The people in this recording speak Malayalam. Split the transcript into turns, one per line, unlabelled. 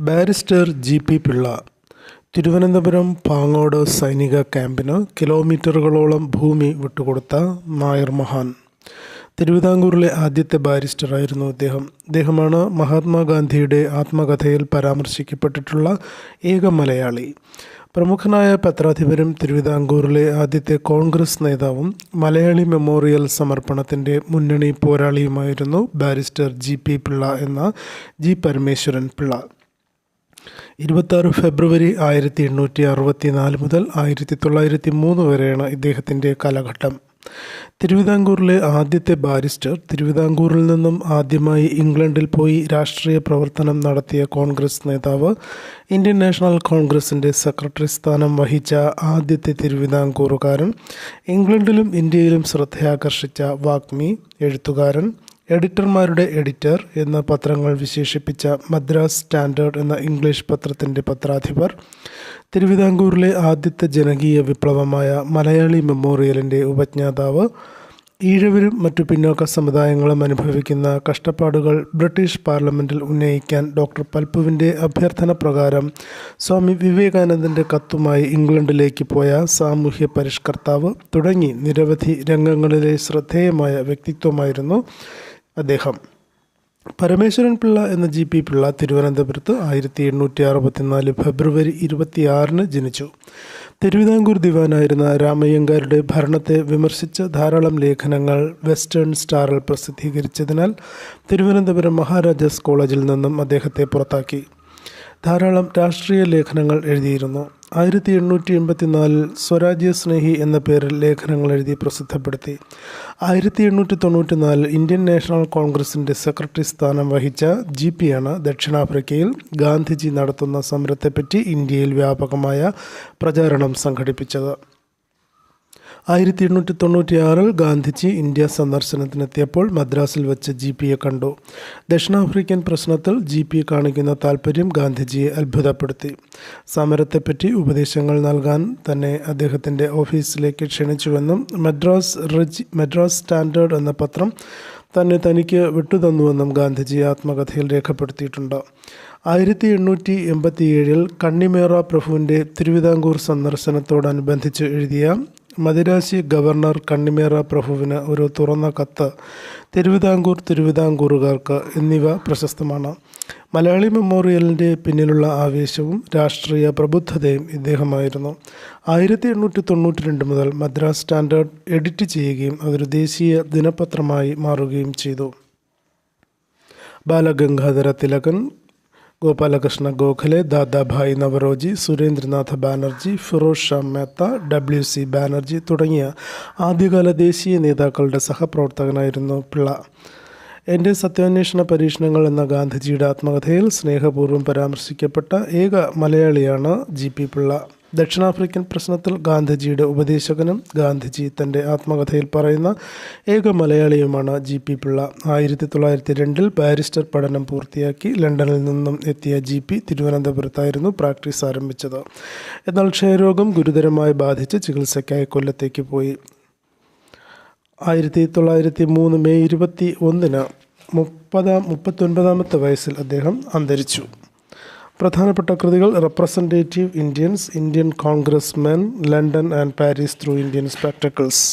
Barrister G P Pillai Thiruvananthapuram Pangode സൈനിക ക്യാമ്പിന് കിലോമീറ്ററുകളോളം ഭൂമി വിട്ടുകൊടുത്ത നായർ മഹാൻ. തിരുവിതാംകൂറിലെ ആദ്യത്തെ ബാരിസ്റ്ററായിരുന്നു അദ്ദേഹം അദ്ദേഹമാണ് മഹാത്മാഗാന്ധിയുടെ ആത്മകഥയിൽ പരാമർശിക്കപ്പെട്ടിട്ടുള്ള ഏക മലയാളി. പ്രമുഖനായ പത്രാധിപരും തിരുവിതാംകൂറിലെ ആദ്യത്തെ കോൺഗ്രസ് നേതാവും മലയാളി മെമ്മോറിയൽ സമർപ്പണത്തിന്റെ മുന്നണി പോരാളിയുമായിരുന്നു ബാരിസ്റ്റർ ജി പി പിള്ള എന്ന ജി പരമേശ്വരൻ പിള്ള. ഇരുപത്താറ് ഫെബ്രുവരി ആയിരത്തി എണ്ണൂറ്റി അറുപത്തി നാല് മുതൽ ആയിരത്തി തൊള്ളായിരത്തി മൂന്ന് വരെയാണ് ഇദ്ദേഹത്തിന്റെ കാലഘട്ടം. തിരുവിതാംകൂറിലെ ആദ്യത്തെ ബാരിസ്റ്റർ തിരുവിതാംകൂറിൽ നിന്നും ആദ്യമായി ഇംഗ്ലണ്ടിൽ പോയി രാഷ്ട്രീയ പ്രവർത്തനം നടത്തിയ കോൺഗ്രസ് നേതാവ് ഇന്ത്യൻ നാഷണൽ കോൺഗ്രസിന്റെ സെക്രട്ടറി സ്ഥാനം വഹിച്ച ആദ്യത്തെ തിരുവിതാംകൂറുകാരൻ ഇംഗ്ലണ്ടിലും ഇന്ത്യയിലും ശ്രദ്ധയാകർഷിച്ച വാഗ്മി എഴുത്തുകാരൻ എഡിറ്റർമാരുടെ എഡിറ്റർ എന്ന പത്രങ്ങൾ വിശേഷിപ്പിച്ച മദ്രാസ് സ്റ്റാൻഡേർഡ് എന്ന ഇംഗ്ലീഷ് പത്രത്തിന്റെ പത്രാധിപർ തിരുവിതാംകൂറിലെ ആദ്യത്തെ ജനകീയ വിപ്ലവമായ മലയാളി മെമ്മോറിയലിന്റെ ഉപജ്ഞാതാവ് ഈഴവരും മറ്റു പിന്നോക്ക സമുദായങ്ങളും അനുഭവിക്കുന്ന കഷ്ടപ്പാടുകൾ ബ്രിട്ടീഷ് പാർലമെന്റിൽ ഉന്നയിക്കാൻ ഡോക്ടർ പൽപ്പുവിന്റെ അഭ്യർത്ഥന പ്രകാരം സ്വാമി വിവേകാനന്ദന്റെ കത്തുമായി ഇംഗ്ലണ്ടിലേക്ക് പോയ സാമൂഹ്യ പരിഷ്കർത്താവ് തുടങ്ങി നിരവധി രംഗങ്ങളിലെ ശ്രദ്ധേയമായ വ്യക്തിത്വമായിരുന്നു അദ്ദേഹം. പരമേശ്വരൻ പിള്ള എന്ന ജി പി പിള്ള തിരുവനന്തപുരത്ത് ആയിരത്തി എണ്ണൂറ്റി അറുപത്തിനാല് ഫെബ്രുവരി ഇരുപത്തിയാറിന് ജനിച്ചു. തിരുവിതാംകൂർ ദിവാനായിരുന്ന രാമയ്യങ്കാരുടെ ഭരണത്തെ വിമർശിച്ച ധാരാളം ലേഖനങ്ങൾ വെസ്റ്റേൺ സ്റ്റാറിൽ പ്രസിദ്ധീകരിച്ചതിനാൽ തിരുവനന്തപുരം മഹാരാജാസ് കോളേജിൽ നിന്നും അദ്ദേഹത്തെ പുറത്താക്കി. ധാരാളം രാഷ്ട്രീയ ലേഖനങ്ങൾ എഴുതിയിരുന്നു. ആയിരത്തി എണ്ണൂറ്റി എൺപത്തിനാലിൽ സ്വരാജ്യ സ്നേഹി എന്ന പേരിൽ ലേഖനങ്ങൾ എഴുതി പ്രസിദ്ധപ്പെടുത്തി. ആയിരത്തി എണ്ണൂറ്റി തൊണ്ണൂറ്റി നാലിൽ ഇന്ത്യൻ നാഷണൽ കോൺഗ്രസിന്റെ സെക്രട്ടറി സ്ഥാനം വഹിച്ച ജി പിയാണ് ദക്ഷിണാഫ്രിക്കയിൽ ഗാന്ധിജി നടത്തുന്ന സമരത്തെപ്പറ്റി ഇന്ത്യയിൽ വ്യാപകമായ പ്രചാരണം സംഘടിപ്പിച്ചത്. ആയിരത്തി എണ്ണൂറ്റി തൊണ്ണൂറ്റിയാറിൽ ഗാന്ധിജി ഇന്ത്യ സന്ദർശനത്തിനെത്തിയപ്പോൾ മദ്രാസിൽ വെച്ച് ജി പിയെ കണ്ടു. ദക്ഷിണാഫ്രിക്കൻ പ്രശ്നത്തിൽ ജി പി കാണിക്കുന്ന താൽപ്പര്യം ഗാന്ധിജിയെ അത്ഭുതപ്പെടുത്തി. സമരത്തെപ്പറ്റി ഉപദേശങ്ങൾ നൽകാൻ തന്നെ അദ്ദേഹത്തിന്റെ ഓഫീസിലേക്ക് ക്ഷണിച്ചുവെന്നും മദ്രാസ് റിജ് മദ്രാസ് സ്റ്റാൻഡേർഡ് എന്ന പത്രം തന്നെ തനിക്ക് വിട്ടുതന്നുവെന്നും ഗാന്ധിജി ആത്മകഥയിൽ രേഖപ്പെടുത്തിയിട്ടുണ്ട്. ആയിരത്തി എണ്ണൂറ്റി എൺപത്തിയേഴിൽ കണ്ണിമേറ പ്രഭുവിന്റെ തിരുവിതാംകൂർ സന്ദർശനത്തോടനുബന്ധിച്ച് എഴുതിയ മദിരാശി ഗവർണർ കണ്ണിമേറ പ്രഭുവിന് ഒരു തുറന്ന കത്ത് തിരുവിതാംകൂർ തിരുവിതാംകൂറുകാർക്ക് എന്നിവ പ്രശസ്തമാണ്. മലയാളി മെമ്മോറിയലിന്റെ പിന്നിലുള്ള ആവേശവും രാഷ്ട്രീയ പ്രബുദ്ധതയും ഇദ്ദേഹമായിരുന്നു. ആയിരത്തി എണ്ണൂറ്റി തൊണ്ണൂറ്റി രണ്ട് മുതൽ മദ്രാസ് സ്റ്റാൻഡേർഡ് എഡിറ്റ് ചെയ്യുകയും അതൊരു ദേശീയ ദിനപത്രമായി മാറുകയും ചെയ്തു. ബാലഗംഗാധര തിലകൻ ഗോപാലകൃഷ്ണ ഗോഖലെ ദാദാഭായ് നവറോജി സുരേന്ദ്രനാഥ് ബാനർജി ഫിറോസ് ഷാ മേത്ത ഡബ്ല്യു സി ബാനർജി തുടങ്ങിയ ആദ്യകാല ദേശീയ നേതാക്കളുടെ സഹപ്രവർത്തകനായിരുന്നു പിള്ള. എന്റെ സത്യാന്വേഷണ പരീക്ഷണങ്ങൾ എന്ന ഗാന്ധിജിയുടെ ആത്മകഥയിൽ സ്നേഹപൂർവം പരാമർശിക്കപ്പെട്ട ഏക മലയാളിയാണ് ജി പി പിള്ള. ദക്ഷിണാഫ്രിക്കൻ പ്രശ്നത്തിൽ ഗാന്ധിജിയുടെ ഉപദേശകനും ഗാന്ധിജി തന്റെ ആത്മകഥയിൽ പറയുന്ന ഏക മലയാളിയുമാണ് ജി പി പിള്ള. ആയിരത്തി തൊള്ളായിരത്തി രണ്ടിൽ ബാരിസ്റ്റർ പഠനം പൂർത്തിയാക്കി ലണ്ടനിൽ നിന്നും എത്തിയ ജി പി തിരുവനന്തപുരത്തായിരുന്നു പ്രാക്ടീസ് ആരംഭിച്ചത്. എന്നാൽ ക്ഷയരോഗം ഗുരുതരമായി ബാധിച്ച് ചികിത്സയ്ക്കായി കൊല്ലത്തേക്ക് പോയി. ആയിരത്തി തൊള്ളായിരത്തി മൂന്ന് മെയ് ഇരുപത്തി ഒന്നിന് മുപ്പതാം മുപ്പത്തൊൻപതാമത്തെ വയസ്സിൽ അദ്ദേഹം അന്തരിച്ചു. പ്രധാനപ്പെട്ട കൃതികൾ representative Indians Indian Congress men London and Paris through Indian spectacles